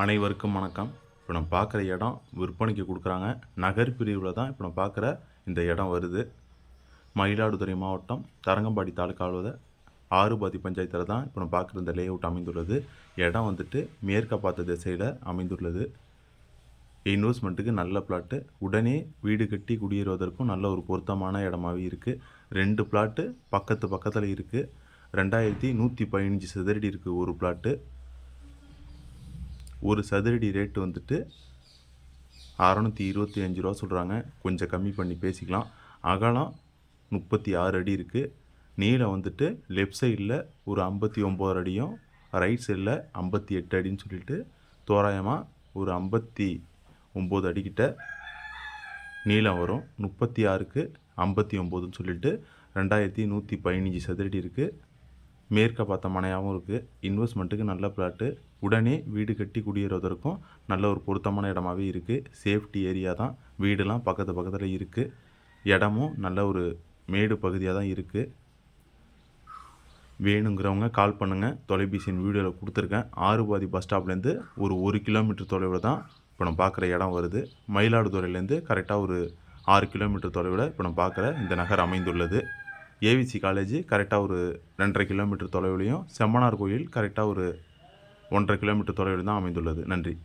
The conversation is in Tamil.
அனைவருக்கும் வணக்கம். இப்போ நான் பார்க்குற இடம் விற்பனைக்கு கொடுக்குறாங்க. நகர் பிரிவில் தான் இப்போ நான் பார்க்குற இந்த இடம் வருது. மயிலாடுதுறை மாவட்டம் தரங்கம்பாடி தாலுக்காவில் ஆறுபாதி பஞ்சாயத்தில் தான் இப்போ நான் பார்க்குற இந்த லேஅவுட் அமைந்துள்ளது. இடம் வந்துட்டு மேற்க பார்த்த திசையில் அமைந்துள்ளது. இன்வெஸ்ட்மெண்ட்டுக்கு நல்ல பிளாட்டு உடனே வீடு கட்டி குடியேறுவதற்கும் நல்ல ஒரு பொருத்தமான இடமாவே இருக்குது ரெண்டு பிளாட்டு பக்கத்து பக்கத்தில் இருக்குது ரெண்டாயிரத்தி நூற்றி பதினஞ்சு சதுரடி இருக்குது ஒரு பிளாட்டு ஒரு சதுரடி ரேட்டு வந்துட்டு அறநூற்றி இருபத்தி அஞ்சு ரூபா சொல்கிறாங்க கொஞ்சம் கம்மி பண்ணி பேசிக்கலாம். அகலம் முப்பத்தி ஆறு அடி இருக்குது நீளம் வந்துட்டு லெஃப்ட் சைடில் ஒரு ஐம்பத்தி ஒம்பது அடியும் ரைட் சைடில் ஐம்பத்தி எட்டு அடின்னு சொல்லிட்டு தோராயமாக ஒரு ஐம்பத்தி ஒம்பது அடிக்கிட்ட நீளம் வரும். முப்பத்தி ஆறுக்கு ஐம்பத்தி ஒம்போதுன்னு சொல்லிட்டு ரெண்டாயிரத்தி நூற்றி பதினஞ்சு சதுரடி இருக்குது மேற்க பார்த்த மனையாகவும் இருக்குது இன்வெஸ்ட்மெண்ட்டுக்கு நல்ல பிளாட்டு உடனே வீடு கட்டி குடியேறுவதற்கும் நல்ல ஒரு பொருத்தமான இடமாவே இருக்குது சேஃப்டி ஏரியா தான். வீடெலாம் பக்கத்து பக்கத்தில் இருக்குது இடமும் நல்ல ஒரு மேடு பகுதியாக தான் இருக்குது வேணுங்கிறவங்க கால் பண்ணுங்கள் தொலைபேசியின் வீடியோவில் கொடுத்துருக்கேன். ஆறுபாதி பஸ் ஸ்டாப்லேருந்து ஒரு ஒரு கிலோமீட்டர் தொலைவில் தான் இப்போ நம்ம பார்க்குற இடம் வருது. மயிலாடுதுறையிலேருந்து கரெக்டாக ஒரு ஆறு கிலோமீட்டர் தொலைவில் இப்போ நம்ம பார்க்குற இந்த நகர் அமைந்துள்ளது. ஏவிசி காலேஜ் கரெக்டாக ஒரு ரெண்டரை கிலோமீட்டர் தொலைவிலையும் செம்மனார் கோயில் கரெக்டாக ஒரு ஒன்றரை கிலோமீட்டர் தொலைவில் தான் அமைந்துள்ளது. நன்றி.